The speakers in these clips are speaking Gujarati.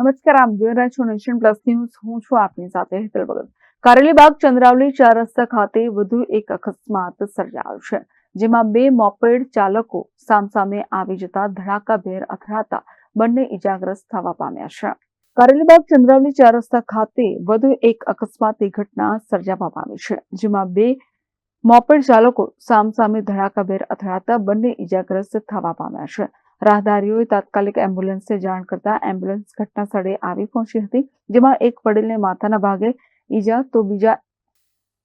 નમસ્કાર, આપ જોઈ રહ્યા છો નેશન પ્લસ ન્યૂઝ. હું છું આપની સાથે હેતલ ભગત. કારેલીબાગ ચંદ્રાવલી ચાર રસ્તા ખાતે વધુ એક અકસ્માત સર્જાયો છે, જેમાં બે મોપેડ ચાલકો સામસામે આવી જતા ધડાકાભેર અથડાતા બંને ઇજાગ્રસ્ત થવા પામ્યા છે. કારેલીબાગ ચંદ્રાવલી ચાર રસ્તા ખાતે વધુ એક અકસ્માતની ઘટના સર્જાવા પામી છે, જેમાં બે મોપેડ ચાલકો સામસામે ધડાકાભેર અથડાતા બંને ઇજાગ્રસ્ત થવા પામ્યા છે. રાહદારીઓએ તાત્કાલિક એમ્બ્યુલન્સને જાણ કરતા એમ્બ્યુલન્સ ઘટના આવી પહોંચી હતી, જેમાં એક વડીલને માથાના ભાગે ઈજા તો બીજા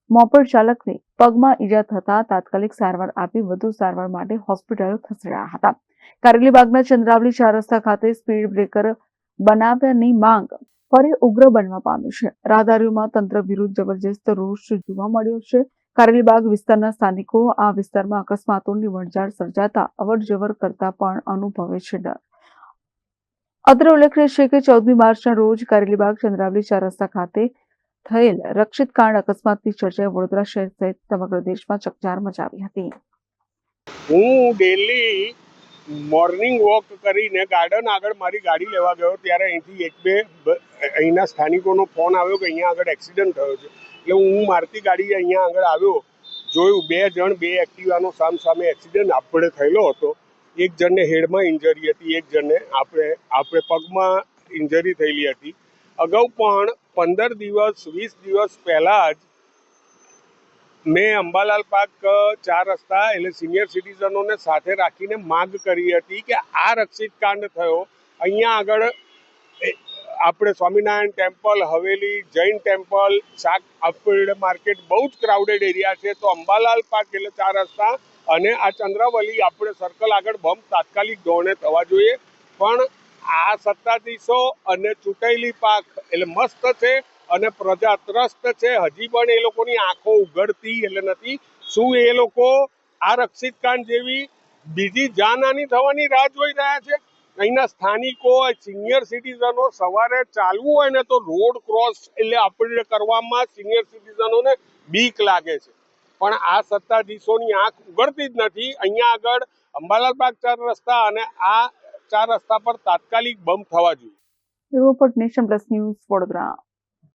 મોપર ચાલકને પગમાં ઈજા થતા તાત્કાલિક સારવાર આપી વધુ સારવાર માટે હોસ્પિટલ ખસેડાયા હતા. કારેલીબાગના ચંદ્રાવલી ચાર રસ્તા ખાતે સ્પીડ બ્રેકર બનાવવાની માંગ ફરી ઉગ્ર બનવા પામી છે. રાહદારીઓમાં તંત્ર વિરુદ્ધ જબરજસ્ત રોષ જોવા મળ્યો છે. કારેલીબાગ વિસ્તારના સ્થાનિકો આ વિસ્તારમાં અકસ્માતોની વણઝાર સર્જાતા અવરજવર કરતા પણ અનુભવે છે ડર. અત્રે ઉલ્લેખનીય છે કે ચૌદમી માર્ચના રોજ કારેલીબાગ ચંદ્રાવલી ચાર રસ્તા ખાતે થયેલ રક્ષિત કાંડ અકસ્માતની ચર્ચાએ વડોદરા શહેર સહિત સમગ્ર દેશમાં ચકચાર મચાવી હતી. હું ડેલી મોર્નિંગ વોક કરીને ગાર્ડન આગળ મારી ગાડી લેવા ગયો ત્યારે અહીંથી એક બે અહીંના સ્થાનિકોનો ફોન આવ્યો કે અહીંયા આગળ એક્સિડન્ટ થયો છે. એટલે હું મારતી ગાડી અહીંયા આગળ આવ્યો, જોયું બે જણ બે એક્ટિવાનો સામસામે એક્સિડન્ટ આપણે થયેલો હતો. એક જણને હેડમાં ઇન્જરી હતી, એક જણને આપણે આપણે પગમાં ઇન્જરી થયેલી હતી. અગાઉ પણ પંદર દિવસ, વીસ દિવસ પહેલાં જ મેં અંબાલાલ પાર્ક ચાર રસ્તા એટલે સિનિયર સિટીઝનોને સાથે રાખીને માંગ કરી હતી કે આ રક્ષિત કાંડ થયો. અહીંયા આગળ આપણે સ્વામિનારાયણ ટેમ્પલ, હવેલી જૈન ટેમ્પલ, શાક આપણે માર્કેટ બહુ જ ક્રાઉડેડ એરિયા છે. તો અંબાલાલ પાર્ક એટલે ચાર રસ્તા અને આ ચંદ્રાવલી આપણે સર્કલ આગળ બમ્પ તાત્કાલિક ધોરણે થવા જોઈએ. પણ આ સત્તાધીશો અને ચૂંટાયેલી પાક એટલે મસ્ત છે. અને પ્રજા ત્રસ્ત છે. હજી પણ એ લોકોની આંખો ઉઘડતી એટલે નથી. શું એ લોકો આ રક્ષિત કાંડ જેવી બીજી જાનહાની થવાની રાહ જોઈ રહ્યા છે? અહીંના સ્થાનિકો, સિનિયર સિટીઝનો સવારે ચાલવું હોય ને તો રોડ ક્રોસ એટલે આપણે કરવામાં સિનિયર સિટીઝનોને બીક લાગે છે. પણ આ સત્તાધીશોની આંખ ઉઘડતી જ નથી. અહીંયા આગળ અંબાલાલ બાગ ચાર રસ્તા અને આ ચાર રસ્તા પર તાત્કાલિક બંધ થવા જોઈએ. Report nation plus news Vadodara.